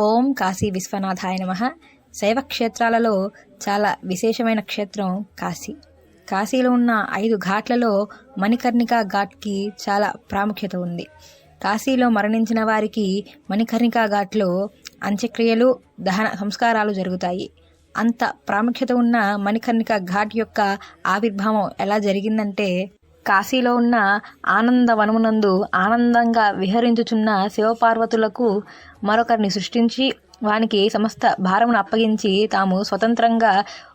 ఓం కాశీ విశ్వనాథాయ నమ. శైవ క్షేత్రాలలో చాలా విశేషమైన క్షేత్రం కాశీ. కాశీలో ఉన్న ఐదు ఘాట్లలో మణికర్ణిక ఘాట్కి చాలా ప్రాముఖ్యత ఉంది. కాశీలో మరణించిన వారికి మణికర్ణికా ఘాట్లో అంత్యక్రియలు దహన సంస్కారాలు జరుగుతాయి. అంత ప్రాముఖ్యత ఉన్న మణికర్ణిక ఘాట్ యొక్క ఆవిర్భావం ఎలా జరిగిందంటే కాశీలో ఉన్న ఆనందవనమునందు ఆనందంగా విహరించుచున్న శివపార్వతులకు మరొకరిని సృష్టించి వానికి సమస్త భారమును అప్పగించి తాము స్వతంత్రంగా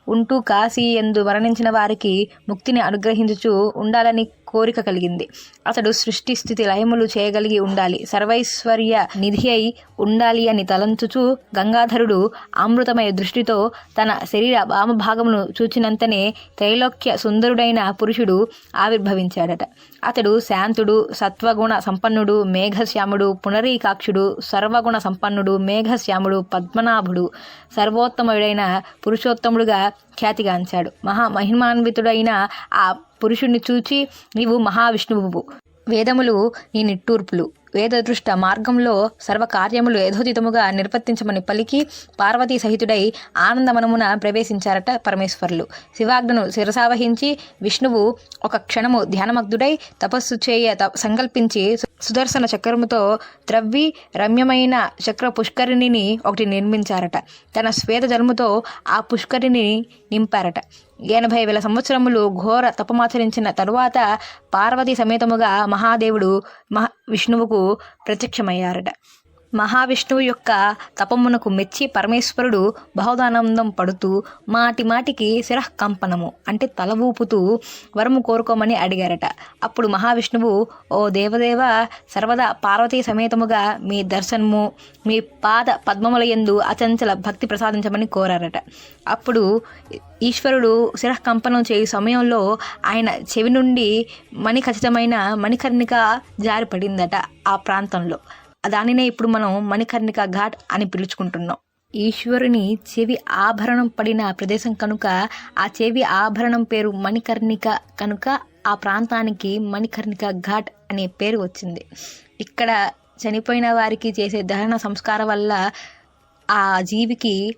ఉంటూ కాశీ ఎందు మరణించిన వారికి ముక్తిని అనుగ్రహించుచు ఉండాలని కోరిక కలిగింది. అతడు సృష్టి స్థితి లయములు చేయగలిగి ఉండాలి. సర్వైశ్వర్య నిధి అయి ఉండాలి అని తలంచుచు గంగాధరుడు అమృతమయ దృష్టితో తన శరీర వామభాగమును చూచినంతనే త్రైలోక్య సుందరుడైన పురుషుడు ఆవిర్భవించాడట. అతడు శాంతుడు సత్వగుణ సంపన్నుడు మేఘశ్యాముడు పునరీకాక్షుడు సర్వగుణ సంపన్నుడు మేఘశ్యాముడు పద్మనాభుడు సర్వోత్తముడైన పురుషోత్తముడుగా ఖ్యాతిగాంచాడు మహామహిమాన్వితుడైన ఆ పురుషుణ్ణి చూచి నీవు మహావిష్ణువు. వేదములు నీ నిట్టూర్పులు. వేదదృష్ట మార్గంలో సర్వకార్యములు యథోచితముగా నిర్వర్తించమని పలికి పార్వతీ సహితుడై ఆనందమనమున ప్రవేశించారట పరమేశ్వరులు. శివాజ్ఞను శిరసావహించి విష్ణువు ఒక క్షణము ధ్యానమగ్ధుడై తపస్సు చేయ సంకల్పించి సుదర్శన చక్రముతో త్రవ్వి రమ్యమైన చక్ర పుష్కరిణిని ఒకటి నిర్మించారట. తన శ్వేత జన్మతో ఆ పుష్కరిణిని నింపారట. ఎనభై వేల సంవత్సరములు ఘోర తపమాచరించిన తరువాత పార్వతీ సమేతముగా మహాదేవుడు మహా విష్ణువుకు ప్రత్యక్షమయ్యారట. మహావిష్ణువు యొక్క తపమునకు మెచ్చి పరమేశ్వరుడు బహుదానందం పడుతూ మాటి మాటికి శిరఃకంపనము అంటే తల ఊపుతూ వరము కోరుకోమని అడిగారట. అప్పుడు మహావిష్ణువు ఓ దేవదేవ సర్వదా పార్వతీ సమేతముగా మీ దర్శనము మీ పాద పద్మముల ఎందు అచంచల భక్తి ప్రసాదించమని కోరారట. అప్పుడు ఈశ్వరుడు శిరఃకంపనం చేయు సమయంలో ఆయన చెవి నుండి మణి ఖచ్చితమైన మణికర్ణిక జారిపడిందట ఆ ప్రాంతంలో. దానినే ఇప్పుడు మనం మణికర్ణిక ఘాట్ అని పిలుచుకుంటున్నాం. ఈశ్వరుని చెవి ఆభరణం పడిన ప్రదేశం కనుక ఆ చెవి ఆభరణం పేరు మణికర్ణిక కనుక ఆ ప్రాంతానికి మణికర్ణిక ఘాట్ అనే పేరు వచ్చింది. ఇక్కడ చనిపోయిన వారికి చేసే దహన సంస్కారం వల్ల ఆ జీవికి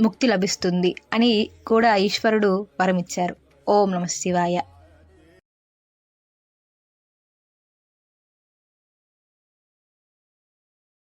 ముక్తి లభిస్తుంది అని కూడా ఈశ్వరుడు వరమిచ్చారు. ఓం నమ శివాయ.